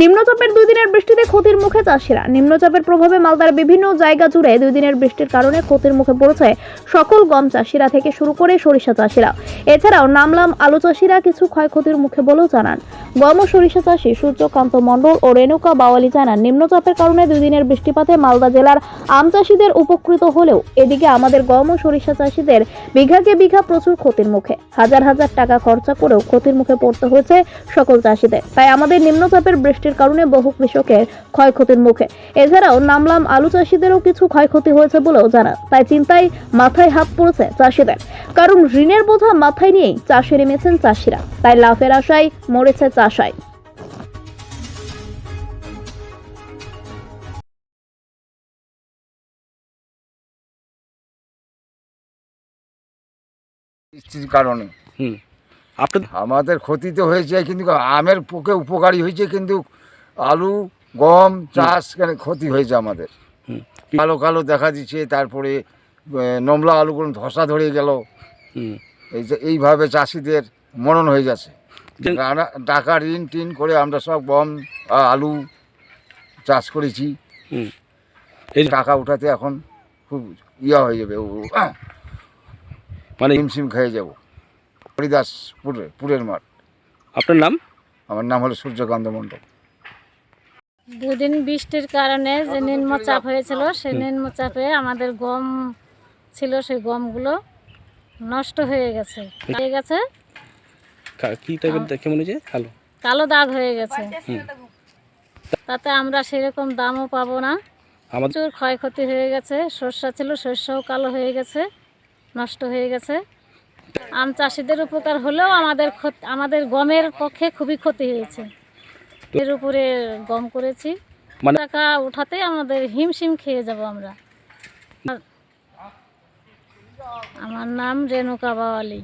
নিম্নচাপের দুই দিনের বৃষ্টিতে ক্ষতির মুখে চাষিরা। নিম্নচাপের প্রভাবে মালদার বিভিন্ন জায়গা জুড়ে দুই দিনের বৃষ্টির কারণে ক্ষতির মুখে পড়েছে সকল গম চাষিরা থেকে শুরু করে সরিষা চাষিরা এছাড়াও নামলাম আলু চাষিরা কিছু ক্ষয়ক্ষতির মুখে বলেও জানান। গম সরিষা চাষী সূর্যকান্ত মণ্ডল ও রেণুকা বাওয়ালি জানান, নিম্নচাপের কারণে দুই দিনের বৃষ্টিপাতে মালদা জেলার আম চাষিদের উপকৃত হলেও এদিকে আমাদের গম ও সরিষা চাষিদের বিঘাকে বিঘা প্রচুর ক্ষতির মুখে। হাজার হাজার টাকা খরচা করেও ক্ষতির মুখে পড়তে হয়েছে সকল চাষিদের। তাই আমাদের নিম্নচাপের বৃষ্টির কারণে বহু কৃষকের ক্ষয়ক্ষতির মুখে। এছাড়াও নামলাম আলু চাষিদেরও কিছু ক্ষয়ক্ষতি হয়েছে বলেও জানান। তাই চিন্তায় মাথায় হাত পড়েছে চাষিদের। কারণ ঋণের বোঝা মাথায় নিয়েই চাষে নেমেছেন চাষিরা। তাই লাভের আশায় মরেছে চাষায় বৃষ্টির কারণে। হুম। আপনার আমাদের ক্ষতি তো হয়েছে কিন্তু আমের পক্ষে উপকারী হয়েছে কিন্তু আলু গম চাষ ক্ষতি হয়েছে আমাদের। হুম। কালো কালো দেখা দিচ্ছে তারপরে নমলা আলুগুলো ধসা ধরে গেল। হুম। এই যে এইভাবে চাষিদের মরণ হয়ে যাচ্ছে যে- টাকা- ঋণ টিন করে আমরা সব গম আলু চাষ করেছি। এই টাকা উঠাতে এখন খুব ইয়া হয়ে যাবে মানে হিমশিম খেয়ে যাব। হরিদাসপুরে পুরের মাঠ। আপনার নাম? আমার নাম হলো সূর্যকান্ত মণ্ডল। দুদিন বৃষ্টির কারণে যে নিম্নচাপ হয়েছিল সেই নিম্নচাপে আমাদের গম ছিল সেই গমগুলো নষ্ট হয়ে গেছে। হয়ে গেছে। কা- কি টাইপের দেখে মনে হচ্ছে? কালো। কালো দাগ হয়ে গেছে। তাতে আমরা সেরকম দামও পাবো না। আমাদের প্রচুর ক্ষয়ক্ষতি হয়ে গেছে। শস্য ছিল শস্যও কালো হয়ে গেছে নষ্ট হয়ে গেছে। আম চাষিদের উপকার হলেও আমাদের ক্ষত- আমাদের গমের পক্ষে খুবই ক্ষতি হয়েছে। এর উপরে গম করেছি। মানে টাকা উঠাতেই আমাদের হিমশিম খেয়ে যাব আমরা। আমার নাম রেণুকা বাওয়ালি।